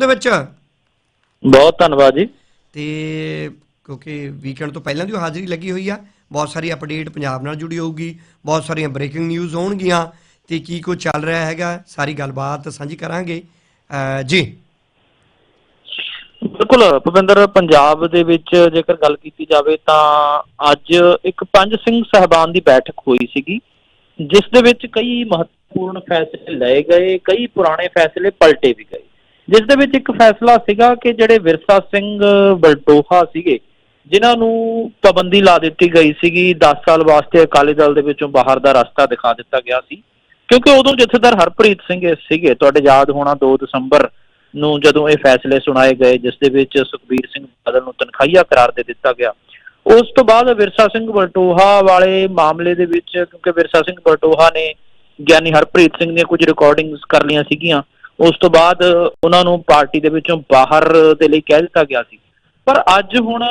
ਦੇ ਵਿੱਚ? ਬਹੁਤ ਧੰਨਵਾਦ ਜੀ। ਤੇ ਕਿਉਂਕਿ ਵੀਕਐਂਡ ਤੋਂ ਪਹਿਲਾਂ ਦੀ ਉਹ ਹਾਜ਼ਰੀ ਲੱਗੀ ਹੋਈ ਆ। ਬਹੁਤ ਸਾਰੀ ਅਪਡੇਟ ਪੰਜਾਬ ਨਾਲ ਜੁੜੀ ਹੋਊਗੀ। ਬਹੁਤ ਸਾਰੀਆਂ ਬ੍ਰੇਕਿੰਗ ਨਿਊਜ਼ ਹੋਣਗੀਆਂ। ਤੇ ਕੀ ਕੁਝ ਚੱਲ ਰਿਹਾ ਹੈਗਾ ਸਾਰੀ ਗੱਲਬਾਤ ਸਾਂਝੀ ਕਰਾਂਗੇ। ਜੀ। ਬਿਲਕੁਲ ਭੁਪਿੰਦਰ ਪੰਜਾਬ ਦੇ ਵਿੱਚ ਜੇਕਰ ਗੱਲ ਕੀਤੀ ਜਾਵੇ ਤਾਂ ਅੱਜ ਇੱਕ ਪੰਜ ਸਿੰਘ ਸਹਿਬਾਨ ਦੀ ਬੈਠਕ ਹੋਈ ਸੀਗੀ ਜਿਸ ਦੇ ਵਿੱਚ ਕਈ ਮਹੱਤਵਪੂਰਨ ਫੈਸਲੇ ਲਏ ਗਏ ਕਈ ਪੁਰਾਣੇ ਫੈਸਲੇ ਪਲਟੇ ਵੀ ਗਏ। ਜਿਸ ਦੇ ਵਿੱਚ ਇੱਕ ਫੈਸਲਾ ਸੀਗਾ ਕਿ ਜਿਹੜੇ ਵਿਰਸਾ ਸਿੰਘ ਬਲਟੋਹਾ ਸੀਗੇ, ਜਿਨ੍ਹਾਂ ਨੂੰ ਪਾਬੰਦੀ ਲਾ ਦਿੱਤੀ ਗਈ ਸੀਗੀ 10 ਸਾਲ ਵਾਸਤੇ ਅਕਾਲੀ ਦਲ ਦੇ ਵਿੱਚੋਂ ਬਾਹਰ ਦਾ ਰਸਤਾ ਦਿਖਾ ਦਿੱਤਾ ਗਿਆ ਸੀ। ਕਿਉਂਕਿ ਉਦੋਂ ਜਥੇਦਾਰ ਹਰਪ੍ਰੀਤ ਸਿੰਘ ਸੀਗੇ, ਤੁਹਾਡੇ ਯਾਦ ਹੋਣਾ 2 ਦਸੰਬਰ ਨੂੰ ਜਦੋਂ ਇਹ ਫੈਸਲੇ ਸੁਣਾਏ ਗਏ, ਜਿਸ ਦੇ ਵਿੱਚ ਸੁਖਬੀਰ ਸਿੰਘ ਬਾਦਲ ਨੂੰ ਤਨਖਾਹੀਆ ਕਰਾਰ ਦੇ ਦਿੱਤਾ ਗਿਆ। ਉਸ ਤੋਂ ਬਾਅਦ ਵਿਰਸਾ ਸਿੰਘ ਬਲਟੋਹਾ ਵਾਲੇ ਮਾਮਲੇ ਦੇ ਵਿੱਚ, ਕਿਉਂਕਿ ਵਿਰਸਾ ਸਿੰਘ ਬਲਟੋਹਾ ਨੇ, ਗਿਆਨੀ ਹਰਪ੍ਰੀਤ ਸਿੰਘ ਦੀਆਂ ਕੁਝ ਰਿਕਾਰਡਿੰਗਸ ਕਰ ਲਈਆਂ ਸੀਗੀਆਂ ਉਸ ਤੋਂ ਬਾਅਦ ਉਹਨਾਂ ਨੂੰ ਪਾਰਟੀ ਦੇ ਵਿੱਚੋਂ ਬਾਹਰ ਦੇ ਲਈ ਕਹਿ ਦਿੱਤਾ ਗਿਆ ਸੀ। ਪਰ ਅੱਜ ਹੁਣ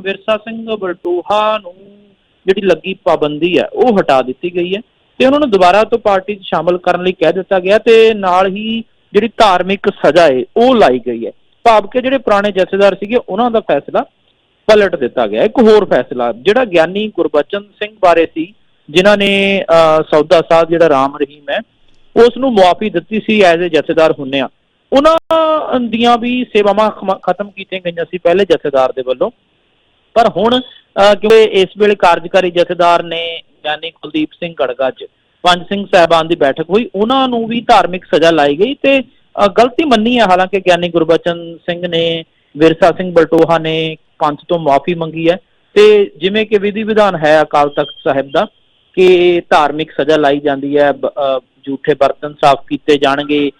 ਵਿਰਸਾ ਸਿੰਘ ਬਲਟੋਹਾ ਨੂੰ ਜਿਹੜੀ ਲੱਗੀ ਪਾਬੰਦੀ ਹੈ ਉਹ ਹਟਾ ਦਿੱਤੀ ਗਈ ਹੈ ਤੇ ਉਹਨਾਂ ਨੂੰ ਦੁਬਾਰਾ ਤੋਂ ਪਾਰਟੀ 'ਚ ਸ਼ਾਮਲ ਕਰਨ ਲਈ ਕਹਿ ਦਿੱਤਾ ਗਿਆ ਤੇ ਨਾਲ ਹੀ ਜਿਹੜੀ ਧਾਰਮਿਕ ਸਜ਼ਾ ਏ ਉਹ ਲਾਈ ਗਈ ਹੈ। ਭਾਵ ਕਿ ਜਿਹੜੇ ਪੁਰਾਣੇ ਜਥੇਦਾਰ ਸੀਗੇ ਉਹਨਾਂ ਦਾ ਫੈਸਲਾ ਪਲਟ ਦਿੱਤਾ ਗਿਆ। ਇੱਕ ਹੋਰ ਫੈਸਲਾ ਜਿਹੜਾ ਗਿਆਨੀ ਗੁਰਬਚਨ ਸਿੰਘ ਬਾਰੇ ਸੀ ਜਿਨ੍ਹਾਂ ਨੇ ਅਹ, ਸੌਦਾ ਸਾਹਿਬ ਜਿਹੜਾ ਰਾਮ ਰਹੀਮ ਹੈ ਉਸ ਨੂੰ ਮੁਆਫੀ ਦਿੱਤੀ ਸੀ ਐਜ਼ ਅ ਜਥੇਦਾਰ ਹੁੰਨੇ ਆ। ਉਹਨਾਂ ਦੀਆਂ ਵੀ ਸੇਵਾਵਾਂ ਖਤਮ ਕੀਤੀਆਂ ਗਈਆਂ ਸੀ ਪਹਿਲੇ ਜਥੇਦਾਰ ਦੇ ਵੱਲੋਂ। ਪਰ ਹੁਣ ਅਹ, ਕਿਉਂਕਿ ਇਸ ਵੇਲੇ ਕਾਰਜਕਾਰੀ ਜਥੇਦਾਰ ਨੇ ਗਿਆਨੀ ਕੁਲਦੀਪ ਸਿੰਘ ਗੜਗੱਜ ਪੰਜ ਸਿੰਘ ਸਾਹਿਬਾਨ ਦੀ ਬੈਠਕ ਹੋਈ ਉਹਨਾਂ ਨੂੰ ਵੀ ਧਾਰਮਿਕ ਸਜ਼ਾ ਲਾਈ ਗਈ ਤੇ ਗਲਤੀ ਮੰਨੀ ਹੈ ਹਾਲਾਂਕਿ ਗਿਆਨੀ ਗੁਰਬਚਨ ਸਿੰਘ ਨੇ ਵਿਰਸਾ ਸਿੰਘ ਬਲਟੋਹਾ ਨੇ ਪੰਥ ਤੋਂ ਮਾਫੀ ਮੰਗੀ ਹੈ ਤੇ ਜਿਵੇਂ ਕਿ ਵਿਧੀ ਵਿਧਾਨ ਹੈ ਅਕਾਲ ਤਖਤ ਸਾਹਿਬ ਦਾ ਕਿ ਧਾਰਮਿਕ ਸਜ਼ਾ ਲਾਈ ਜਾਂਦੀ ਹੈ ਝੂਠੇ ਬਰਤਨ ਸਾਫ਼ ਕੀਤੇ ਜਾਣਗੇ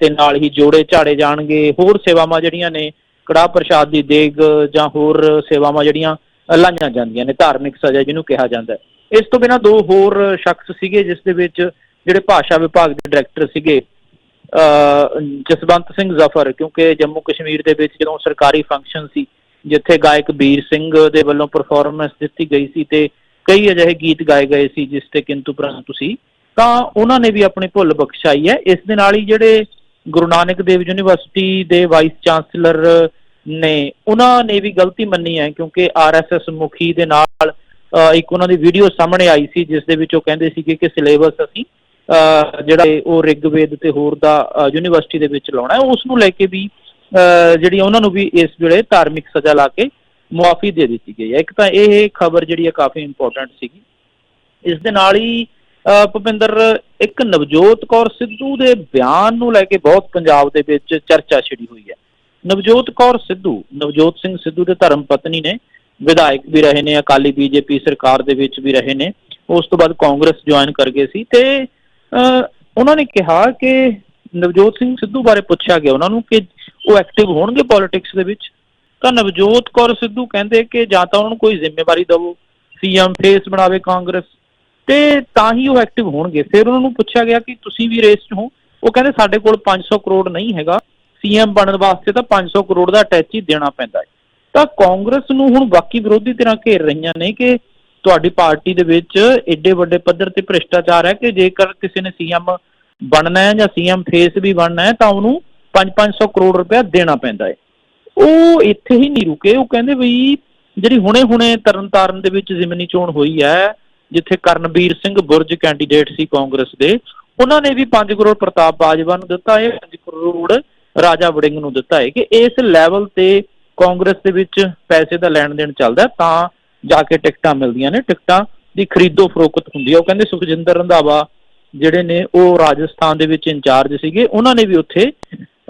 ਤੇ ਨਾਲ ਹੀ ਜੋੜੇ ਝਾੜੇ ਜਾਣਗੇ ਹੋਰ ਸੇਵਾਵਾਂ ਜਿਹੜੀਆਂ ਨੇ ਕੜਾਹ ਪ੍ਰਸ਼ਾਦ ਦੀ ਦੇਗ ਜਾਂ ਹੋਰ ਸੇਵਾਵਾਂ ਜਿਹੜੀਆਂ ਲਾਈਆਂ ਜਾਂਦੀਆਂ ਨੇ ਧਾਰਮਿਕ ਸਜ਼ਾ ਜਿਹਨੂੰ ਕਿਹਾ ਜਾਂਦਾ ਹੈ। ਇਸ ਤੋਂ ਬਿਨਾਂ ਦੋ ਹੋਰ ਸ਼ਖਸ ਸੀਗੇ ਜਿਸ ਦੇ ਵਿੱਚ ਜਿਹੜੇ ਭਾਸ਼ਾ ਵਿਭਾਗ ਦੇ ਡਾਇਰੈਕਟਰ ਸੀਗੇ ਅ, ਜਸਵੰਤ ਸਿੰਘ ਜ਼ਫਰ ਕਿਉਂਕਿ ਜੰਮੂ ਕਸ਼ਮੀਰ ਦੇ ਵਿੱਚ ਜਦੋਂ ਸਰਕਾਰੀ ਫੰਕਸ਼ਨ ਸੀ ਜਿੱਥੇ ਗਾਇਕ ਵੀਰ ਸਿੰਘ ਦੇ ਵੱਲੋਂ ਪਰਫਾਰਮੈਂਸ ਦਿੱਤੀ ਗਈ ਸੀ ਤੇ ਕਈ ਅਜਿਹੇ ਗੀਤ ਗਾਏ ਗਏ ਸੀ ਜਿਸ ਤੇ ਕਿੰਤੂ ਪਰੰਤੂ ਸੀ ਤਾਂ ਉਹਨਾਂ ਨੇ ਵੀ ਆਪਣੀ ਭੁੱਲ ਬਖਸ਼ਾਈ ਹੈ। ਇਸ ਦੇ ਨਾਲ ਹੀ ਜਿਹੜੇ ਗੁਰੂ ਨਾਨਕ ਦੇਵ ਯੂਨੀਵਰਸਿਟੀ ਦੇ ਵਾਈਸ ਚਾਂਸਲਰ ਨੇ ਉਹਨਾਂ ਨੇ ਵੀ ਗਲਤੀ ਮੰਨੀ ਹੈ ਕਿਉਂਕਿ ਆਰਐਸਐਸ ਮੁਖੀ ਦੇ ਨਾਲ ਇੱਕ ਉਹਨਾਂ ਦੀ ਵੀਡੀਓ ਸਾਹਮਣੇ ਆਈ ਸੀ ਜਿਸ ਦੇ ਵਿੱਚ ਉਹ ਕਹਿੰਦੇ ਸੀਗੇ ਕਿ ਸਿਲੇਬਸ ਅਸੀਂ ਅ, ਜਿਹੜਾ ਉਹ ਰਿਗਵੇਦ ਤੇ ਹੋਰ ਦਾ ਯੂਨੀਵਰਸਿਟੀ ਦੇ ਵਿੱਚ ਲਾਉਣਾ ਹੈ। ਉਸ ਨੂੰ ਲੈ ਕੇ ਵੀ ਅ, ਜਿਹੜੀ ਉਹਨਾਂ ਨੂੰ ਵੀ ਇਸ ਵੇਲੇ ਧਾਰਮਿਕ ਸਜ਼ਾ ਲਾ ਕੇ ਮੁਆਫੀ ਦੇ ਦਿੱਤੀ ਗਈ ਹੈ। ਇੱਕ ਤਾਂ ਇਹ ਖਬਰ ਜਿਹੜੀ ਹੈ ਕਾਫੀ ਇੰਪੋਰਟੈਂਟ ਸੀਗੀ। ਇਸ ਦੇ ਨਾਲ ਹੀ ਭੁਪਿੰਦਰ ਇੱਕ ਨਵਜੋਤ ਕੌਰ ਸਿੱਧੂ ਦੇ ਬਿਆਨ ਨੂੰ ਲੈ ਕੇ ਬਹੁਤ ਪੰਜਾਬ ਦੇ ਵਿੱਚ ਚਰਚਾ ਛਿੜੀ ਹੋਈ ਹੈ। ਨਵਜੋਤ ਕੌਰ ਸਿੱਧੂ ਨਵਜੋਤ ਸਿੰਘ ਸਿੱਧੂ ਦੇ ਧਰਮ ਪਤਨੀ ਨੇ ਵਿਧਾਇਕ ਵੀ ਰਹੇ ਨੇ ਅਕਾਲੀ ਬੀਜੇਪੀ ਸਰਕਾਰ ਦੇ ਵਿੱਚ ਵੀ ਰਹੇ ਨੇ ਉਸ ਤੋਂ ਬਾਅਦ ਕਾਂਗਰਸ ਜੁਆਇਨ ਕਰ ਗਏ ਸੀ ਤੇ ਅ, ਉਹਨਾਂ ਨੇ ਕਿਹਾ ਕਿ ਨਵਜੋਤ ਸਿੰਘ ਸਿੱਧੂ ਬਾਰੇ ਪੁੱਛਿਆ ਗਿਆ ਉਹਨਾਂ ਨੂੰ ਕਿ ਉਹ ਐਕਟਿਵ ਹੋਣਗੇ ਪੋਲਿਟਿਕਸ ਦੇ ਵਿੱਚ। ਤਾਂ ਨਵਜੋਤ ਕੌਰ ਸਿੱਧੂ ਕਹਿੰਦੇ ਕਿ ਜਾਂ ਤਾਂ ਉਹਨਾਂ ਨੂੰ ਕੋਈ ਜ਼ਿੰਮੇਵਾਰੀ ਦਿਵੋ ਸੀਐਮ ਫੇਸ ਬਣਾਵੇ ਕਾਂਗਰਸ ਤੇ ਤਾਂ ਹੀ ਉਹ ਐਕਟਿਵ ਹੋਣਗੇ। ਫਿਰ ਉਹਨਾਂ ਨੂੰ ਪੁੱਛਿਆ ਗਿਆ ਕਿ ਤੁਸੀਂ ਵੀ ਰੇਸ 'ਚ ਹੋ। ਉਹ ਕਹਿੰਦੇ ਸਾਡੇ ਕੋਲ 500 ਕਰੋੜ ਨਹੀਂ ਹੈਗਾ। ਸੀਐਮ ਬਣਨ ਵਾਸਤੇ ਤਾਂ 500 ਕਰੋੜ ਦਾ ਅਟੈਚ ਹੀ ਦੇਣਾ ਪੈਂਦਾ ਹੈ। ਤਾਂ ਕਾਂਗਰਸ ਨੂੰ ਹੁਣ ਬਾਕੀ ਵਿਰੋਧੀ ਧਿਰਾਂ ਘੇਰ ਰਹੀਆਂ ਨੇ ਕਿ ਤੁਹਾਡੀ ਪਾਰਟੀ ਦੇ ਵਿੱਚ ਏਡੇ ਵੱਡੇ ਪੱਧਰ ਤੇ ਭ੍ਰਿਸ਼ਟਾਚਾਰ ਹੈ ਕਿ ਜੇਕਰ ਕਿਸੇ ਨੇ ਸੀਐਮ ਬਣਨਾ ਹੈ ਜਾਂ ਸੀਐਮ ਫੇਸ ਵੀ ਬਣਨਾ ਹੈ, ਤਾਂ ਉਹਨੂੰ 5-500 ਕਰੋੜ ਰੁਪਇਆ ਦੇਣਾ ਪੈਂਦਾ ਹੈ। ਉਹ ਇੱਥੇ ਹੀ ਨਹੀਂ ਰੁਕੇ। ਉਹ ਕਹਿੰਦੇ ਵੀ ਜਿਹੜੀ ਹੁਣੇ-ਹੁਣੇ ਤਰਨਤਾਰਨ ਦੇ ਵਿੱਚ ਜ਼ਿਮਨੀ ਚੋਣ ਹੋਈ ਹੈ ਜਿੱਥੇ ਕਰਨਵੀਰ ਸਿੰਘ ਬੁਰਜ ਕੈਂਡੀਡੇਟ ਸੀ ਕਾਂਗਰਸ ਦੇ ਉਹਨਾਂ ਨੇ ਵੀ 5 ਕਰੋੜ ਪ੍ਰਤਾਪ ਬਾਜਵਾ ਨੂੰ ਦਿੱਤਾ ਹੈ 5 ਕਰੋੜ ਰਾਜਾ ਵੜਿੰਗ ਨੂੰ ਦਿੱਤਾ ਹੈ ਕਿ ਇਸ ਲੈਵਲ ਤੇ ਕਾਂਗਰਸ ਦੇ ਵਿੱਚ ਪੈਸੇ ਦਾ ਲੈਣ ਦੇਣ ਚੱਲਦਾ ਤਾਂ ਜਾ ਕੇ ਟਿਕਟਾਂ ਮਿਲਦੀਆਂ ਨੇ ਟਿਕਟਾਂ ਦੀ ਖਰੀਦੋ ਫਰੋਖਤ ਹੁੰਦੀ ਹੈ। ਉਹ ਕਹਿੰਦੇ ਸੁਖਜਿੰਦਰ ਰੰਧਾਵਾ ਜਿਹੜੇ ਨੇ ਉਹ ਰਾਜਸਥਾਨ ਦੇ ਵਿੱਚ ਇੰਚਾਰਜ ਸੀਗੇ ਉਹਨਾਂ ਨੇ ਵੀ ਉੱਥੇ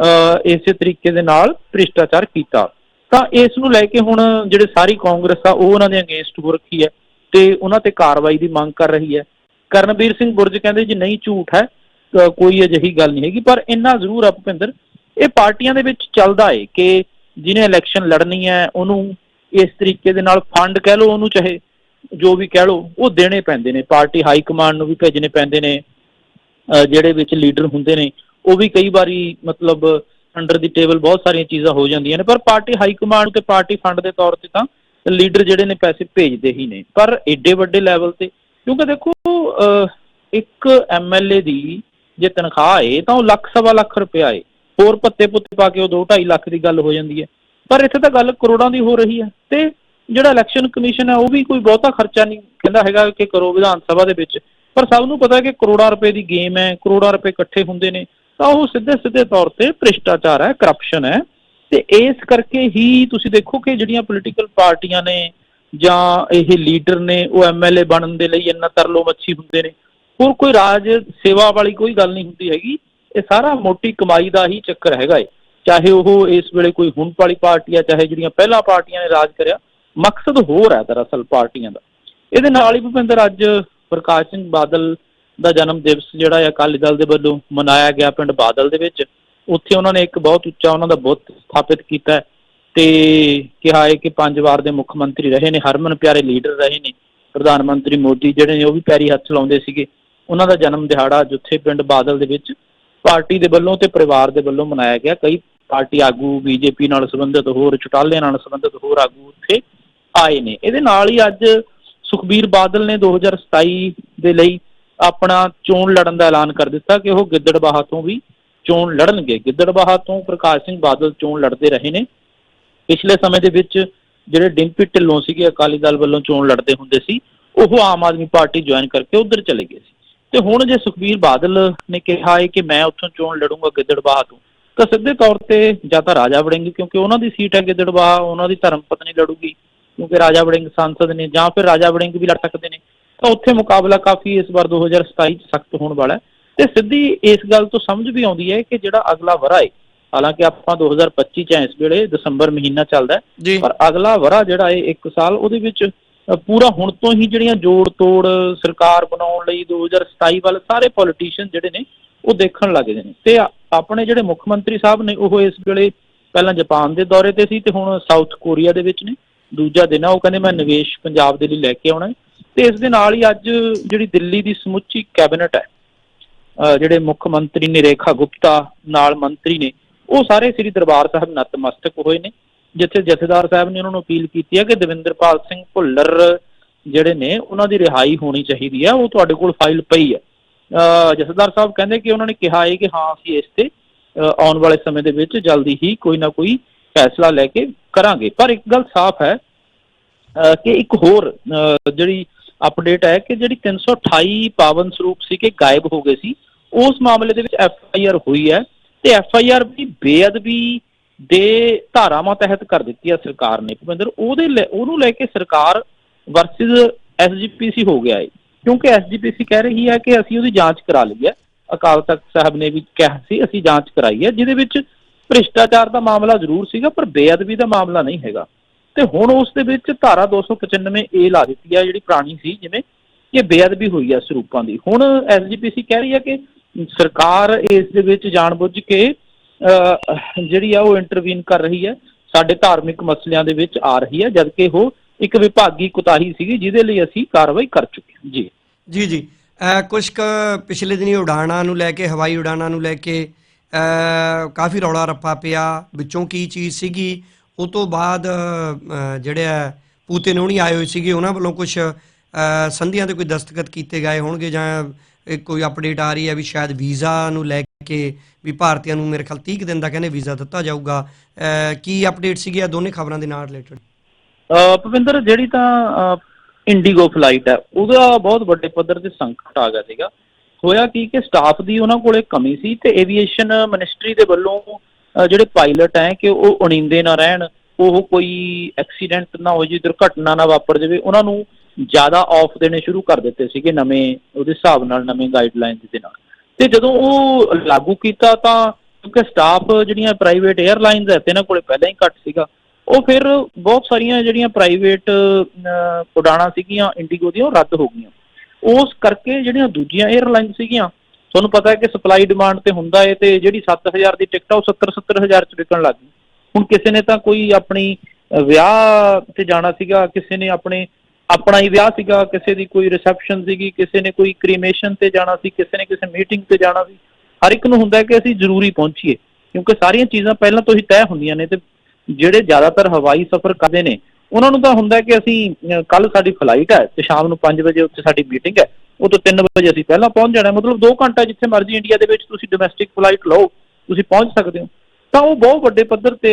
ਅਹ, ਇਸੇ ਤਰੀਕੇ ਦੇ ਨਾਲ ਭ੍ਰਿਸ਼ਟਾਚਾਰ ਕੀਤਾ। ਤਾਂ ਇਸ ਨੂੰ ਲੈ ਕੇ ਹੁਣ ਜਿਹੜੇ ਸਾਰੀ ਕਾਂਗਰਸ ਆ ਉਹ ਉਹਨਾਂ ਦੇ ਅਗੇਂਸਟ ਹੋ ਰੱਖੀ ਹੈ। ਤੇ ਉਹਨਾਂ ਤੇ ਕਾਰਵਾਈ ਦੀ ਮੰਗ ਕਰ ਰਹੀ ਹੈ। ਕਰਨਵੀਰ ਸਿੰਘ ਬੁਰਜ ਕਹਿੰਦੇ ਜੀ, ਨਹੀਂ, ਝੂਠ ਹੈ ਕੋਈ ਅਜਿਹੀ ਗੱਲ ਨਹੀਂ ਹੈਗੀ, ਪਰ ਇੰਨਾ ਜ਼ਰੂਰ ਆ ਭੁਪਿੰਦਰ, ਇਹ ਪਾਰਟੀਆਂ ਦੇ ਵਿੱਚ ਚੱਲਦਾ ਏ ਕਿ ਜਿਹਨੇ ਇਲੈਕਸ਼ਨ ਲੜਨੀ ਹੈ, ਉਹਨੂੰ ਇਸ ਤਰੀਕੇ ਦੇ ਨਾਲ ਫੰਡ ਕਹਿ ਲਓ, ਉਹਨੂੰ ਚਾਹੇ ਜੋ ਵੀ ਕਹਿ ਲਓ, ਉਹ ਦੇਣੇ ਪੈਂਦੇ ਨੇ। ਪਾਰਟੀ ਹਾਈ ਕਮਾਂਡ ਨੂੰ ਵੀ ਭੇਜਣੇ ਪੈਂਦੇ ਨੇ ਜਿਹੜੇ ਵਿੱਚ ਲੀਡਰ ਹੁੰਦੇ ਨੇ, ਉਹ ਵੀ ਕਈ ਵਾਰੀ ਮਤਲਬ ਅੰਡਰ ਦੀ ਟੇਬਲ ਬਹੁਤ ਸਾਰੀਆਂ ਚੀਜ਼ਾਂ ਹੋ ਜਾਂਦੀਆਂ ਨੇ। ਪਰ ਪਾਰਟੀ ਹਾਈ ਕਮਾਂਡ ਤੇ ਪਾਰਟੀ ਫੰਡ ਦੇ ਤੌਰ ਤੇ ਤਾਂ ਲੀਡਰ ਜਿਹੜੇ ਨੇ ਪੈਸੇ ਭੇਜਦੇ ਹੀ ਨੇ। ਪਰ ਏਡੇ ਵੱਡੇ ਲੈਵਲ ਤੇ, ਕਿਉਂਕਿ ਦੇਖੋ ਇੱਕ ਐਮਐਲਏ ਦੀ ਜੇ ਤਨਖਾਹ ਏ ਤਾਂ ਉਹ ਲੱਖ ਸਵਾ ਲੱਖ ਰੁਪਇਆ ਏ ਹੋਰ ਪੱਤੇ ਪੁੱਤੇ ਪਾ ਕੇ ਉਹ 2.5 ਲੱਖ ਦੀ ਗੱਲ ਹੋ ਜਾਂਦੀ ਹੈ। ਪਰ ਇੱਥੇ ਤਾਂ ਗੱਲ ਕਰੋੜਾਂ ਦੀ ਹੋ ਰਹੀ ਹੈ। ਤੇ ਜਿਹੜਾ ਇਲੈਕਸ਼ਨ ਕਮਿਸ਼ਨ ਹੈ, ਉਹ ਵੀ ਕੋਈ ਬਹੁਤਾ ਖਰਚਾ ਨਹੀਂ ਕਹਿੰਦਾ ਹੈਗਾ ਕਿ ਕਰੋ ਵਿਧਾਨ ਸਭਾ ਦੇ ਵਿੱਚ। ਪਰ ਸਭ ਨੂੰ ਪਤਾ ਹੈ ਕਿ ਕਰੋੜਾਂ ਰੁਪਏ ਦੀ ਗੇਮ ਹੈ, ਕਰੋੜਾਂ ਰੁਪਏ ਇਕੱਠੇ ਹੁੰਦੇ ਨੇ। ਤਾਂ ਉਹ ਸਿੱਧੇ ਸਿੱਧੇ ਤੌਰ ਤੇ ਭ੍ਰਿਸ਼ਟਾਚਾਰ ਹੈ ਕਰਪਸ਼ਨ ਹੈ। ਤੇ ਇਸ ਕਰਕੇ ਹੀ ਤੁਸੀਂ ਦੇਖੋ ਕਿ ਜਿਹੜੀਆਂ ਪੋਲੀਟੀਕਲ ਪਾਰਟੀਆਂ ਨੇ ਜਾਂ ਇਹ ਲੀਡਰ ਨੇ, ਉਹ ਐਮਐਲਏ ਬਣਨ ਦੇ ਲਈ ਇੰਨਾ ਤਰਲੋ ਮੱਛੀ ਹੁੰਦੇ ਨੇ। ਹੋਰ ਕੋਈ ਰਾਜ ਸੇਵਾ ਵਾਲੀ ਕੋਈ ਗੱਲ ਨਹੀਂ ਹੁੰਦੀ ਹੈਗੀ। ਇਹ ਸਾਰਾ ਮੋਟੀ ਕਮਾਈ ਦਾ ਹੀ ਚੱਕਰ ਹੈਗਾ ਏ। ਚਾਹੇ ਉਹ ਇਸ ਵੇਲੇ ਕੋਈ ਹੁਣ ਵਾਲੀ ਪਾਰਟੀ ਆ, ਚਾਹੇ ਜਿਹੜੀਆਂ ਪਹਿਲਾਂ ਪਾਰਟੀਆਂ ਨੇ ਰਾਜ ਕਰਿਆ। ਮਕਸਦ ਹੋਰ ਹੈ ਦਰਅਸਲ ਪਾਰਟੀਆਂ ਦਾ। ਇਹਦੇ ਨਾਲ ਹੀ ਭੁਪਿੰਦਰ, ਅੱਜ ਪ੍ਰਕਾਸ਼ ਸਿੰਘ ਬਾਦਲ ਦਾ ਜਨਮ ਦਿਵਸ ਜਿਹੜਾ ਹੈ ਅਕਾਲੀ ਦਲ ਦੇ ਵੱਲੋਂ ਮਨਾਇਆ ਗਿਆ ਪਿੰਡ ਬਾਦਲ ਦੇ ਵਿੱਚ। ਉੱਥੇ ਉਹਨਾਂ ਨੇ ਇੱਕ ਬਹੁਤ ਉੱਚਾ ਉਹਨਾਂ ਦਾ ਬੁੱਤ ਸਥਾਪਿਤ ਕੀਤਾ ਹੈ ਤੇ ਕਿਹਾ ਹੈ ਕਿ ਪੰਜ ਵਾਰ ਦੇ ਮੁੱਖ ਮੰਤਰੀ ਰਹੇ ਨੇ, ਹਰਮਨ ਪਿਆਰੇ ਲੀਡਰ ਰਹੇ ਨੇ, ਪ੍ਰਧਾਨ ਮੰਤਰੀ ਮੋਦੀ ਜਿਹੜੇ ਨੇ ਉਹ ਵੀ ਪੈਰੀ ਹੱਥ ਲਾਉਂਦੇ ਸੀਗੇ। ਉਹਨਾਂ ਦਾ ਜਨਮ ਦਿਹਾੜਾ ਜਿੱਥੇ ਪਿੰਡ ਬਾਦਲ ਦੇ ਵਿੱਚ ਪਾਰਟੀ ਦੇ ਵੱਲੋਂ ਤੇ ਪਰਿਵਾਰ ਦੇ ਵੱਲੋਂ ਮਨਾਇਆ ਗਿਆ। ਕਈ ਪਾਰਟੀ ਆਗੂ ਬੀਜੇਪੀ ਨਾਲ ਸੰਬੰਧਿਤ ਹੋਰ, ਚੁਟਾਲਿਆਂ ਨਾਲ ਸੰਬੰਧਿਤ ਹੋਰ ਆਗੂ ਉੱਥੇ ਆਏ ਨੇ। ਇਹਦੇ ਨਾਲ ਹੀ ਅੱਜ ਸੁਖਬੀਰ ਬਾਦਲ ਨੇ 2027 ਦੇ ਲਈ ਆਪਣਾ ਚੋਣ ਲੜਨ ਦਾ ਐਲਾਨ ਕਰ ਦਿੱਤਾ ਕਿ ਉਹ ਗਿੱਦੜਬਾਹਾ ਤੋਂ ਵੀ ਚੋਣ ਲੜਨਗੇ। ਗਿੱਦੜਬਾਹਾ ਤੋਂ ਪ੍ਰਕਾਸ਼ ਸਿੰਘ ਬਾਦਲ ਚੋਣ ਲੜਦੇ ਰਹੇ ਨੇ। ਪਿਛਲੇ ਸਮੇਂ ਦੇ ਵਿੱਚ ਜਿਹੜੇ ਡਿੰਪੀ ਢਿੱਲੋਂ ਸੀਗੇ, ਅਕਾਲੀ ਦਲ ਵੱਲੋਂ ਚੋਣ ਲੜਦੇ ਹੁੰਦੇ ਸੀ, ਉਹ ਆਮ ਆਦਮੀ ਪਾਰਟੀ ਜੁਆਇਨ ਕਰਕੇ ਉਧਰ ਚਲੇ ਗਏ ਸੀ। ਤੇ ਹੁਣ ਜੇ ਸੁਖਬੀਰ ਬਾਦਲ ਨੇ ਕਿਹਾ ਹੈ ਕਿ ਮੈਂ ਉੱਥੋਂ ਚੋਣ ਲੜੂੰਗਾ ਗਿੱਦੜਬਾਹਾ ਤੋਂ, ਤਾਂ ਸਿੱਧੇ ਤੌਰ ਤੇ ਜਾਂ ਤਾਂ ਰਾਜਾ ਵੜਿੰਗ, ਕਿਉਂਕਿ ਉਹਨਾਂ ਦੀ ਸੀਟ ਹੈ ਗਿੱਦੜਬਾਹਾ, ਉਹਨਾਂ ਦੀ ਧਰਮ ਪਤਨੀ ਲੜੂਗੀ, ਕਿਉਂਕਿ ਰਾਜਾ ਵੜਿੰਗ ਸੰਸਦ ਨੇ, ਜਾਂ ਫਿਰ ਰਾਜਾ ਵੜਿੰਗ ਵੀ ਲੜ ਸਕਦੇ ਨੇ। ਤਾਂ ਉੱਥੇ ਮੁਕਾਬਲਾ ਕਾਫੀ ਇਸ ਵਾਰ 2027 ਚ ਸਖਤ ਹੋਣ ਵਾਲਾ ਹੈ। ਤੇ ਸਿੱਧੀ ਇਸ ਗੱਲ ਤੋਂ ਸਮਝ ਵੀ ਆਉਂਦੀ ਹੈ ਕਿ ਜਿਹੜਾ ਅਗਲਾ ਵਰਾ ਹੈ ਹਾਲਾਂਕਿ ਆਪਾਂ 2025 ਚ ਇਸ ਵੇਲੇ ਦਸੰਬਰ ਮਹੀਨਾ ਚੱਲਦਾ ਪਰ ਅਗਲਾ ਵਰਾ ਜਿਹੜਾ ਹੈ ਇੱਕ ਸਾਲ ਉਹਦੇ ਵਿੱਚ ਪੂਰਾ ਹੁਣ ਤੋਂ ਹੀ ਜਿਹੜੀਆਂ ਜੋੜ ਤੋੜ ਸਰਕਾਰ ਬਣਾਉਣ ਲਈ 2027 ਵੱਲ ਸਾਰੇ ਪੋਲੀਟੀਸ਼ੀਅਨ ਜਿਹੜੇ ਨੇ ਉਹ ਦੇਖਣ ਲੱਗ ਗਏ ਨੇ। ਤੇ ਆਪਣੇ ਜਿਹੜੇ ਮੁੱਖ ਮੰਤਰੀ ਸਾਹਿਬ ਨੇ ਉਹ ਇਸ ਵੇਲੇ ਪਹਿਲਾਂ ਜਾਪਾਨ ਦੇ ਦੌਰੇ ਤੇ ਸੀ ਤੇ ਹੁਣ ਸਾਊਥ ਕੋਰੀਆ ਦੇ ਵਿੱਚ ਨੇ। ਦੂਜਾ ਦਿਨ ਆ ਉਹ ਕਹਿੰਦੇ ਮੈਂ ਨਿਵੇਸ਼ ਪੰਜਾਬ ਦੇ ਲਈ ਲੈ ਕੇ ਆਉਣਾ ਤੇ ਇਸ ਦੇ ਨਾਲ ਹੀ ਅੱਜ ਜਿਹੜੀ ਦਿੱਲੀ ਦੀ ਸਮੁੱਚੀ ਕੈਬਨਿਟ ਹੈ ਜਿਹੜੇ ਮੁੱਖ ਮੰਤਰੀ ਨੇ ਰੇਖਾ ਗੁਪਤਾ ਨਾਲ ਮੰਤਰੀ ਨੇ ਉਹ ਸਾਰੇ ਸ੍ਰੀ ਦਰਬਾਰ ਸਾਹਿਬ ਨਤਮਸਤਕ ਹੋਏ ਨੇ ਜਿੱਥੇ ਜਥੇਦਾਰ ਸਾਹਿਬ ਨੇ ਉਹਨਾਂ ਨੂੰ ਅਪੀਲ ਕੀਤੀ ਹੈ ਕਿ ਦਵਿੰਦਰਪਾਲ ਸਿੰਘ ਭੁੱਲਰ ਜਿਹੜੇ ਨੇ ਉਹਨਾਂ ਦੀ ਰਿਹਾਈ ਹੋਣੀ ਚਾਹੀਦੀ ਹੈ ਉਹ ਤੁਹਾਡੇ ਕੋਲ ਫਾਈਲ ਪਈ ਹੈ। ਜਥੇਦਾਰ ਸਾਹਿਬ ਕਹਿੰਦੇ ਕਿ ਉਹਨਾਂ ਨੇ ਕਿਹਾ ਹੈ ਕਿ ਹਾਂ ਅਸੀਂ ਇਸ ਤੇ ਆਉਣ ਵਾਲੇ ਸਮੇਂ ਦੇ ਵਿੱਚ ਜਲਦੀ ਹੀ ਕੋਈ ਨਾ ਕੋਈ ਫੈਸਲਾ ਲੈ ਕੇ ਕਰਾਂਗੇ। ਪਰ ਇੱਕ ਗੱਲ ਸਾਫ਼ ਹੈ ਕਿ ਇੱਕ ਹੋਰ ਅ, ਜਿਹੜੀ ਅਪਡੇਟ ਹੈ ਕਿ ਜਿਹੜੀ 328 ਪਾਵਨ ਸਰੂਪ ਸੀ ਕਿ ਗਾਇਬ ਹੋ ਗਏ ਸੀ। ਉਸ ਮਾਮਲੇ ਦੇ ਵਿੱਚ ਐਫ ਆਈ ਆਰ ਹੋਈ ਹੈ ਤੇ ਐਫ ਆਈ ਆਰ ਵੀ ਬੇਅਦਬੀ ਦੇ ਧਾਰਾਵਾਂ ਤਹਿਤ ਕਰ ਦਿੱਤੀ ਹੈ ਸਰਕਾਰ ਨੇ ਭੁਪਿੰਦਰ। ਉਹਦੇ ਉਹਨੂੰ ਲੈ ਕੇ ਸਰਕਾਰ ਵਰਸਸ ਐਸਜੀਪੀਸੀ ਹੋ ਗਿਆ ਹੈ। ਕਿਉਂਕਿ ਐਸਜੀਪੀਸੀ ਕਹਿ ਰਹੀ ਹੈ ਕਿ ਅਸੀਂ ਉਹਦੀ ਜਾਂਚ ਕਰਾ ਲਈ ਹੈ। ਅਕਾਲ ਤਖਤ ਸਾਹਿਬ ਨੇ ਵੀ ਕਿਹਾ ਸੀ, ਅਸੀਂ ਜਾਂਚ ਕਰਾਈ ਹੈ, ਜਿਹਦੇ ਵਿੱਚ ਭ੍ਰਿਸ਼ਟਾਚਾਰ ਦਾ ਮਾਮਲਾ ਜ਼ਰੂਰ ਸੀਗਾ, ਪਰ ਬੇਅਦਬੀ ਦਾ ਮਾਮਲਾ ਨਹੀਂ ਹੈਗਾ। ਤੇ ਹੁਣ ਉਸ ਦੇ ਵਿੱਚ ਧਾਰਾ 295 ਏ ਲਾ ਦਿੱਤੀ ਹੈ, ਜਿਹੜੀ ਪੁਰਾਣੀ ਸੀ, ਜਿਵੇਂ ਕਿ ਬੇਅਦਬੀ ਹੋਈ ਹੈ ਸਰੂਪਾਂ ਦੀ। ਹੁਣ ਐਸਜੀਪੀਸੀ ਕਹਿ ਰਹੀ ਹੈ ਕਿ ਸਰਕਾਰ ਇਸ ਦੇ ਵਿੱਚ ਜਾਣਬੁੱਝ ਕੇ ਜਿਹੜੀ ਆ ਉਹ ਇੰਟਰਵੀਨ ਕਰ ਰਹੀ ਹੈ। ਸਾਡੇ ਧਾਰਮਿਕ ਮਸਲਿਆਂ ਦੇ ਵਿੱਚ ਆ ਰਹੀ ਹੈ ਜਦਕਿ ਉਹ ਇੱਕ ਵਿਭਾਗੀ ਕੁਤਾਹੀ ਸੀਗੀ ਜਿਹਦੇ ਲਈ ਅਸੀਂ ਕਾਰਵਾਈ ਕਰ ਚੁੱਕੇ ਹਾਂ। ਜੀ। ਜੀ ਜੀ। ਅ, ਪਿਛਲੇ ਦਿਨੀ ਉਡਾਣਾਂ ਨੂੰ ਲੈ ਕੇ ਹਵਾਈ ਉਡਾਣਾਂ ਨੂੰ ਲੈ ਕੇ ਅ, ਕਾਫੀ ਰੌਲਾ ਰੱਪਾ ਪਿਆ। ਵਿੱਚੋਂ ਕੀ ਚੀਜ਼ ਸੀਗੀ ਉਹ ਤੋਂ ਬਾਅਦ ਅ, ਜਿਹੜੇ ਆ ਪੂਤਿਨ ਹੋਣੀ ਆਏ ਹੋਏ ਸੀਗੇ ਉਹਨਾਂ ਵੱਲੋਂ ਕੁਝ ਸੰਧੀਆਂ ਤੇ ਕੋਈ ਦਸਤਖਤ ਕੀਤੇ ਗਏ ਹੋਣਗੇ ਜਾਂ ਕੋਈ ਅਪਡੇਟ ਆ ਰਹੀ ਹੈ ਵੀ ਸ਼ਾਇਦ ਵੀਜ਼ਾ ਨੂੰ ਲੈ ਕੇ ਵੀ ਭਾਰਤੀਆਂ ਨੂੰ ਮੇਰੇ ਖਿਆਲ 30 ਦਿਨ ਦਾ ਕਹਿੰਦੇ ਵੀਜ਼ਾ ਦਿੱਤਾ ਜਾਊਗਾ। ਕੀ ਅਪਡੇਟ ਸੀਗੀ ਇਹ ਦੋਨੇ ਖਬਰਾਂ ਦੇ ਨਾਲ ਰਿਲੇਟਡ ਅਹ ਜਿਹੜੀ ਤਾਂ ਇੰਡੀਗੋ ਫਲਾਈਟ ਹੈ, ਉਹਦਾ ਬਹੁਤ ਵੱਡੇ ਪੱਧਰ ਤੇ ਸੰਕਟ ਆ ਗਿਆ ਸੀਗਾ। ਹੋਇਆ ਕੀ ਕਿ ਸਟਾਫ ਦੀ ਉਹਨਾਂ ਕੋਲੇ ਕਮੀ ਸੀ ਤੇ ਏਵੀਏਸ਼ਨ ਮਿਨਿਸਟਰੀ ਦੇ ਵੱਲੋਂ ਜਿਹੜੇ ਪਾਇਲਟ ਹੈ ਕਿ ਉਹ ਉਣੀਂਦੇ ਨਾ ਰਹਿਣ, ਉਹ ਕੋਈ ਐਕਸੀਡੈਂਟ ਨਾ ਹੋ ਜੇ ਦੁਰਘਟਨਾ ਨਾ ਵਾਪਰ ਜਾਵੇ, ਉਹਨਾਂ ਨੂੰ ਜ਼ਿਆਦਾ ਆਫ ਦੇਣੇ ਸ਼ੁਰੂ ਕਰ ਦਿੱਤੇ ਸੀਗੇ ਨਵੇਂ, ਉਹਦੇ ਹਿਸਾਬ ਨਾਲ ਨਵੇਂ ਗਾਈਡਲਾਈਨਸ ਦੇ ਨਾਲ। ਤੇ ਜਦੋਂ ਉਹ ਲਾਗੂ ਕੀਤਾ ਤਾਂ ਕਿਉਂਕਿ ਸਟਾਫ ਜਿਹੜੀਆਂ ਪ੍ਰਾਈਵੇਟ 에ਅਰਲਾਈਨਸ ਹੈ, ਤੇ ਇਹਨਾਂ ਕੋਲੇ ਪਹਿਲਾਂ ਹੀ ਘੱਟ ਸੀਗਾ, ਉਹ ਫਿਰ ਬਹੁਤ ਸਾਰੀਆਂ ਜਿਹੜੀਆਂ ਪ੍ਰਾਈਵੇਟ ਉਡਾਣਾਂ ਸੀਗੀਆਂ ਇੰਡੀਗੋ ਦੀਆਂ, ਉਹ ਰੱਦ ਹੋ ਗਈਆਂ। ਉਸ ਕਰਕੇ ਜਿਹੜੀਆਂ ਦੂਜੀਆਂ 에ਅਰਲਾਈਨ ਸੀਗੀਆਂ, ਤੁਹਾਨੂੰ ਪਤਾ ਹੈ ਕਿ ਸਪਲਾਈ ਡਿਮਾਂਡ ਤੇ ਹੁੰਦਾ ਹੈ ਤੇ ਜਿਹੜੀ 7000 ਦੀ ਟਿਕਟ ਆ, ਉਹ 70 70000 ਚ ਵਿਕਣ ਲੱਗ ਗਈ। ਹੁਣ ਕਿਸੇ ਨੇ ਤਾਂ ਕੋਈ ਆਪਣੀ ਵਿਆਹ ਤੇ ਜਾਣਾ ਸੀਗਾ, ਕਿਸੇ ਨੇ ਆਪਣੇ ਆਪਣਾ ਹੀ ਵਿਆਹ ਸੀਗਾ, ਕਿਸੇ ਦੀ ਕੋਈ ਰਿਸੈਪਸ਼ਨ ਸੀਗੀ, ਕਿਸੇ ਨੇ ਕੋਈ ਕ੍ਰੀਮੇਸ਼ਨ ਤੇ ਜਾਣਾ ਸੀ, ਕਿਸੇ ਨੇ ਕਿਸੇ ਮੀਟਿੰਗ ਤੇ ਜਾਣਾ ਸੀ। ਹਰ ਇੱਕ ਨੂੰ ਹੁੰਦਾ ਕਿ ਅਸੀਂ ਜ਼ਰੂਰੀ ਪਹੁੰਚੀਏ, ਕਿਉਂਕਿ ਸਾਰੀਆਂ ਚੀਜ਼ਾਂ ਪਹਿਲਾਂ ਤੋਂ ਹੀ ਤੈਅ ਹੁੰਦੀਆਂ ਨੇ ਤੇ ਜਿਹੜੇ ਜ਼ਿਆਦਾਤਰ ਹਵਾਈ ਸਫ਼ਰ ਕਰਦੇ ਨੇ, ਉਹਨਾਂ ਨੂੰ ਤਾਂ ਹੁੰਦਾ ਕਿ ਅਸੀਂ ਕੱਲ ਸਾਡੀ ਫਲਾਈਟ ਹੈ ਤੇ ਸ਼ਾਮ ਨੂੰ 5 ਵਜੇ ਉੱਥੇ ਸਾਡੀ ਮੀਟਿੰਗ ਹੈ, ਉਹ ਤੋਂ 3 ਵਜੇ ਅਸੀਂ ਪਹਿਲਾਂ ਪਹੁੰਚ ਜਾਣਾ ਮਤਲਬ 2 ਘੰਟਾ ਜਿੱਥੇ ਮਰਜ਼ੀ ਇੰਡੀਆ ਦੇ ਵਿੱਚ ਤੁਸੀਂ ਡੋਮੈਸਟਿਕ ਫਲਾਈਟ ਲਓ, ਤੁਸੀਂ ਪਹੁੰਚ ਸਕਦੇ ਹੋ। ਤਾਂ ਉਹ ਬਹੁਤ ਵੱਡੇ ਪੱਧਰ ਤੇ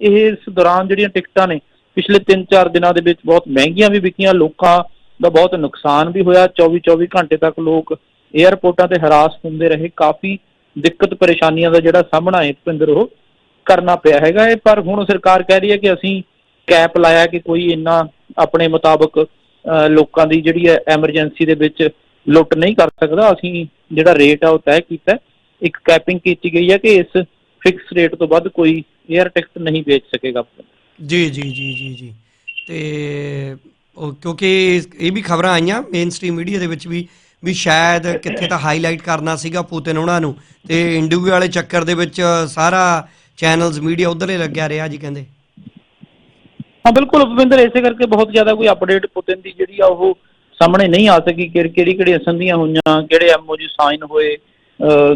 ਇਹ ਇਸ ਦੌਰਾਨ ਜਿਹੜੀਆਂ ਟਿਕਟਾਂ ਨੇ ਪਿਛਲੇ 3-4 ਦਿਨਾਂ ਦੇ ਵਿੱਚ ਬਹੁਤ ਮਹਿੰਗੀਆਂ ਵੀ ਵਿਕੀਆਂ ਲੋਕਾਂ ਦਾ ਬਹੁਤ ਨੁਕਸਾਨ ਵੀ ਹੋਇਆ। 24-24 ਘੰਟੇ ਤੱਕ ਲੋਕ 에ਅਰਪੋਰਟਾਂ ਤੇ ਹਰਾਸ ਹੁੰਦੇ ਰਹੇ। ਕਾਫੀ ਦਿੱਕਤ ਪਰੇਸ਼ਾਨੀਆਂ ਦਾ ਜਿਹੜਾ ਸਾਹਮਣਾ ਹੈ ਭੁਪਿੰਦਰ ਉਹ ਕਰਨਾ ਪਿਆ ਹੈਗਾ ਹੈ ਪਰ ਹੁਣ ਸਰਕਾਰ ਕਹਿ ਰਹੀ ਹੈ ਕਿ ਅਸੀਂ ਕੈਪ ਲਾਇਆ ਕਿ ਕੋਈ ਇੰਨਾ ਆਪਣੇ ਮੁਤਾਬਕ ਅਹ, ਲੋਕਾਂ ਦੀ ਜਿਹੜੀ ਹੈ ਐਮਰਜੈਂਸੀ ਦੇ ਵਿੱਚ ਲੁੱਟ ਨਹੀਂ ਕਰ ਸਕਦਾ। ਅਸੀਂ ਜਿਹੜਾ ਰੇਟ ਆ ਉਹ ਤੈਅ ਕੀਤਾ। ਇੱਕ ਕੈਪਿੰਗ ਕੀਤੀ ਗਈ ਹੈ ਕਿ ਇਸ ਫਿਕਸ ਰੇਟ ਤੋਂ ਵੱਧ ਕੋਈ 에ਅਰ ਟਿਕਟ ਨਹੀਂ ਵੇਚ ਸਕੇਗਾ। ਜੀ ਜੀ ਜੀ ਜੀ ਜੀ। ਤੇ ਉਹ ਕਿਉਂਕਿ ਇਹ ਵੀ ਖਬਰਾਂ ਆਈਆਂ ਮੇਨ ਸਟ੍ਰੀਮ ਮੀਡੀਆ ਦੇ ਵਿੱਚ ਵੀ ਵੀ ਸ਼ਾਇਦ ਕਿੱਥੇ ਤਾਂ ਹਾਈਲਾਈਟ ਕਰਨਾ ਸੀਗਾ ਪੁਤਿਨ ਉਹਨਾਂ ਨੂੰ। ਤੇ ਇੰਟਰਵਿਊ ਵਾਲੇ ਚੱਕਰ ਦੇ ਵਿੱਚ ਸਾਰਾ ਚੈਨਲਸ ਮੀਡੀਆ ਉਧਰਲੇ ਲੱਗਿਆ ਰਿਹਾ ਜੀ ਕਹਿੰਦੇ। ਹਾਂ, ਬਿਲਕੁਲ ਭੁਪਿੰਦਰ ਇਸੇ ਕਰਕੇ ਬਹੁਤ ਜ਼ਿਆਦਾ ਕੋਈ ਅਪਡੇਟ ਪੁਤਿਨ ਦੀ ਜਿਹੜੀ ਆ ਉਹ ਸਾਹਮਣੇ ਨਹੀਂ ਆ ਸਕੀ ਕਿਹੜੀ ਕਿਹੜੀ ਕਿਹੜੀਆਂ ਸੰਧੀਆਂ ਹੋਈਆਂ, ਕਿਹੜੇ ਐਮਓਜੀ ਸਾਈਨ ਹੋਏ।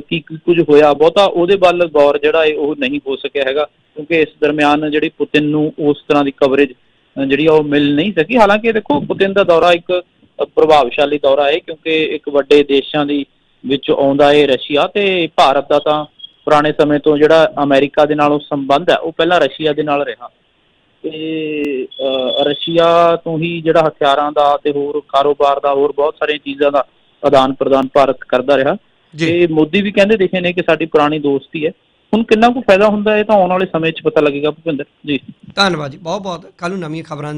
ਕੀ ਕੀ ਕੁਝ ਹੋਇਆ ਬਹੁਤਾ ਉਹਦੇ ਵੱਲ ਗੌਰ ਜਿਹੜਾ ਹੈ ਉਹ ਨਹੀਂ ਹੋ ਸਕਿਆ ਹੈਗਾ ਕਿਉਂਕਿ ਇਸ ਦਰਮਿਆਨ ਜਿਹੜੀ ਪੁਤਿਨ ਨੂੰ ਉਸ ਤਰ੍ਹਾਂ ਦੀ ਕਵਰੇਜ ਜਿਹੜੀ ਉਹ ਮਿਲ ਨਹੀਂ ਸਕੀ। ਹਾਲਾਂਕਿ ਦੇਖੋ ਪੁਤਿਨ ਦਾ ਦੌਰਾ ਇੱਕ ਪ੍ਰਭਾਵਸ਼ਾਲੀ ਦੌਰਾ ਹੈ ਕਿਉਂਕਿ ਇੱਕ ਵੱਡੇ ਦੇਸ਼ਾਂ ਦੀ ਵਿੱਚ ਆਉਂਦਾ ਹੈ ਰਸ਼ੀਆ ਤੇ ਭਾਰਤ ਦਾ ਤਾਂ ਪੁਰਾਣੇ ਸਮੇਂ ਤੋਂ ਜਿਹੜਾ ਅਮਰੀਕਾ ਦੇ ਨਾਲ ਉਹ ਸੰਬੰਧ ਹੈ ਉਹ ਪਹਿਲਾਂ ਰਸ਼ੀਆ ਦੇ ਨਾਲ ਰਿਹਾ। ਤੇ ਅ, ਰਸ਼ੀਆ ਤੋਂ ਹੀ ਜਿਹੜਾ ਹਥਿਆਰਾਂ ਦਾ ਤੇ ਹੋਰ ਕਾਰੋਬਾਰ ਦਾ ਹੋਰ ਬਹੁਤ ਸਾਰੀਆਂ ਚੀਜ਼ਾਂ ਦਾ ਆਦਾਨ ਪ੍ਰਦਾਨ ਭਾਰਤ ਕਰਦਾ ਰਿਹਾ। ਤੇ ਮੋਦੀ ਵੀ ਕਹਿੰਦੇ ਦਿਖੇ ਨੇ ਕਿ ਸਾਡੀ ਪੁਰਾਣੀ ਦੋਸਤੀ ਹੈ। ਹੁਣ ਕਿੰਨਾ ਕੁ ਫਾਇਦਾ ਹੁੰਦਾ ਇਹ ਤਾਂ ਆਉਣ ਵਾਲੇ ਸਮੇਂ 'ਚ ਪਤਾ ਲੱਗੇਗਾ ਭੁਪਿੰਦਰ। ਜੀ। ਧੰਨਵਾਦ ਜੀ ਬਹੁਤ ਬਹੁਤ ਕੱਲ ਨੂੰ ਨਵੀਆਂ ਖਬਰਾਂ